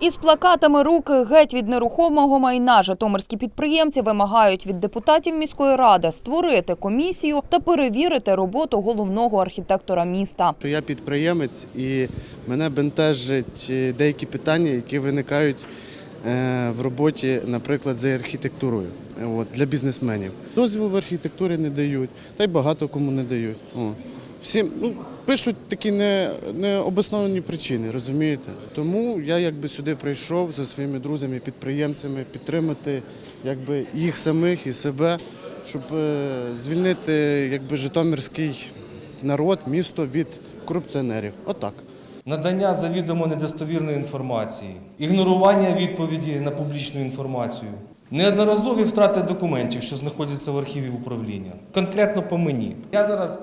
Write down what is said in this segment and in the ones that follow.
Із плакатами руки геть від нерухомого майна житомирські підприємці вимагають від депутатів міської ради створити комісію та перевірити роботу головного архітектора міста. я підприємець і мене бентежать е, деякі питання, які виникають е, в роботі, наприклад, за архітектурою е, от, для бізнесменів. Дозвіл в архітектурі не дають, та й багато кому не дають. Всім ну, пишуть такі не, необосновані причини, розумієте? Тому я якби сюди прийшов за своїми друзями, підприємцями, підтримати якби, їх самих і себе, щоб е, звільнити якби, житомирський народ, місто від корупціонерів. Отак. Надання завідомо недостовірної інформації, ігнорування відповіді на публічну інформацію, неодноразові втрати документів, що знаходяться в архіві управління. Конкретно по мені. Я зараз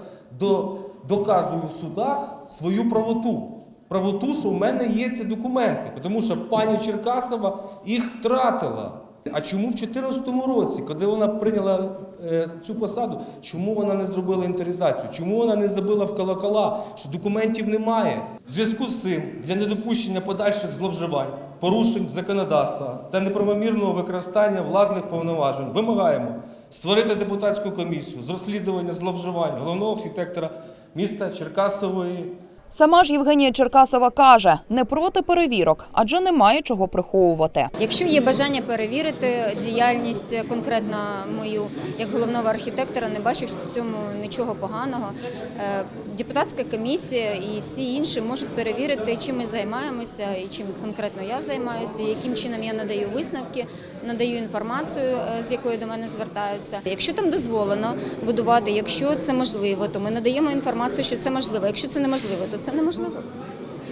доказую в судах свою правоту. Правоту, що в мене є ці документи, тому що пані Черкасова їх втратила. А чому в 2014 році, коли вона прийняла е, цю посаду, чому вона не зробила інвентаризацію? Чому вона не забила в колокола, що документів немає? В зв'язку з цим для недопущення подальших зловживань, порушень законодавства та неправомірного використання владних повноважень вимагаємо створити депутатську комісію з розслідування зловживань головного архітектора міста Черкасової Сама ж Євгенія Черкасова каже, не проти перевірок, адже немає чого приховувати. Якщо є бажання перевірити діяльність е, конкретно мою як головного архітектора, не бачу в цьому нічого поганого. Е, Депутатська комісія і всі інші можуть перевірити, чим ми займаємося і чим конкретно я займаюся, яким чином я надаю висновки, надаю інформацію, е, з якою до мене звертаються. Якщо там дозволено будувати, якщо це можливо, то ми надаємо інформацію, що це можливо. Якщо це неможливо, то це неможливо.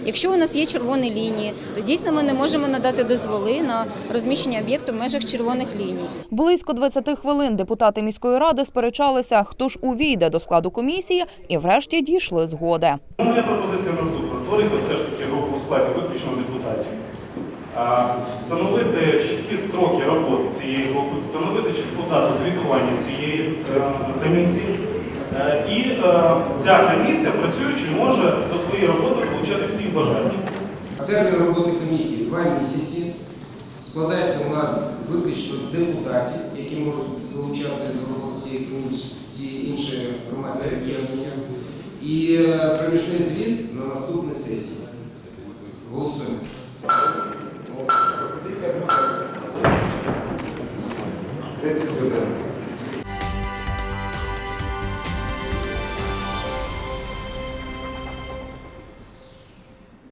Якщо у нас є червоні лінії, то дійсно ми не можемо надати дозволи на розміщення об'єкту в межах червоних ліній. Близько 20 хвилин депутати міської ради сперечалися, хто ж увійде до складу комісії, і врешті дійшли згоди. Моя пропозиція наступна. Створити все ж таки групу у складі виключно депутатів. А, Встановити чіткі строки роботи цієї групи, встановити чітку дату звітування цієї е, комісії. Е, І е, ця комісія, працюючи, може до своєї роботи залучати всіх бажаючих. Термін роботи комісії два місяці. Складається у нас виключно з депутатів, які можуть залучати до роботи цієї комісії інші громадські об'єднання. І е, проміжний звіт на наступній сесії. Голосуємо. Пропозиція